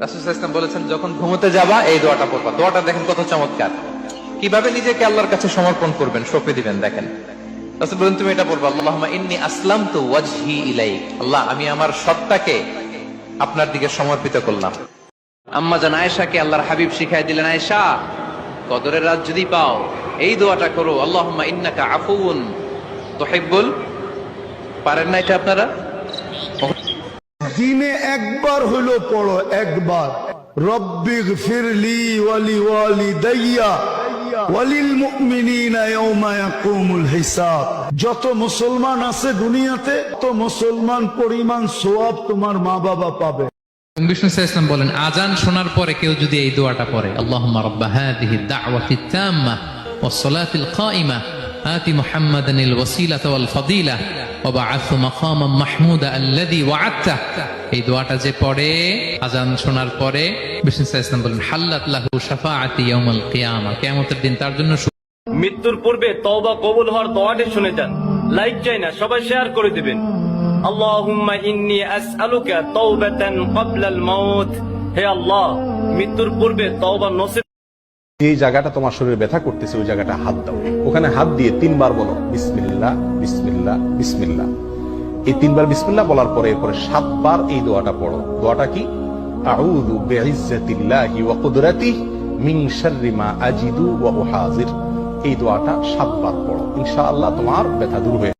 রাসুল বলেছেন, যখন ঘুমোতে যাবা, এই দোয়াটা পড়বা। দোয়াটা দেখেন কত চমৎকার। কীভাবে নিজেকে আল্লাহর কাছে সমর্পণ করবেন, সঁপে দিবেন, দেখেন। বলেন, তুমি এটা পড়বা, আল্লাহুম্মা ইন্নী আসলাম তো ওয়াজহি ইলাইক। আল্লাহ, আমি আমার সত্তাকে আপনার দিকে সমর্পিত করলাম। আম্মা জান আয়েশাকে আল্লাহর হাবিব শিখাই দিলেন, আয়েশা, কদরের রাত যদি পাও, এই দোয়াটা করো। আল্লাহুম্মা ইন্নাকা আফুউন তুহিব্বুল। পারেন না এটা আপনারা? দিনে একবার হইলো পড়ো একবার রব্বিগ ফিরলি ওয়ালি ওয়ালি দাইয়া ওয়ালিল মুমিনিনা ইয়াউমা ইয়াকুমুল হিসাব যত মুসলমান আছে দুনিয়াতে তত মুসলমান পরিমাণ সোয়াব তোমার মা বাবা পাবে এবং বিষ্ণু সাল্লাল্লাহু আলাইহি ওয়াসাল্লাম বলেন আজান শোনার পরে কেউ যদি এই দোয়াটা পড়ে আল্লাহুম্মা রাব্বা হাযিহি দাওয়াতি তাম্মা ওয়াস সালাতিল কাইমা آتي محمدا الوسيلة والفضيلة وبعث مقاما محمودا الذي وعدته এই দোয়াটা যে পড়ে আজান শোনার পরে বিষ্ণু বলেন হাল্লাত লাহু শাফাআতি ইয়াউমাল কিয়ামা কিয়ামতের দিন তার জন্য মৃত্যুর পূর্বে তওবা কবুল হওয়ার দোয়াটি শুনে যান। লাইক চাই না সবাই শেয়ার করে দিবেন। আল্লাহুম্মা ইন্নী আসআলুকা তাওবাতান ক্বাবলাল মাউত। হে আল্লাহ মৃত্যুর পূর্বে তওবা নসিব যে জায়গাটা তোমার শরীরে ব্যথা করতেছে ওই জায়গাটা হাত দাও। ওখানে হাত দিয়ে তিনবার বলো বিসমিল্লা বিসমিল্লা বিসমিল্লা এই তিনবার বিসমিল্লা বলার পরে, এরপরে সাতবার এই দোয়াটা পড়ো। দোয়াটা কি? আউযু বিইজ্জাতিল্লাহি ওয়া কুদরাতিহি মিন শাররি মা আজিদু ওয়া উহাজির। এই দোয়াটা সাতবার পড়ো। ইনশাআল্লাহ তোমার ব্যথা দূর হয়ে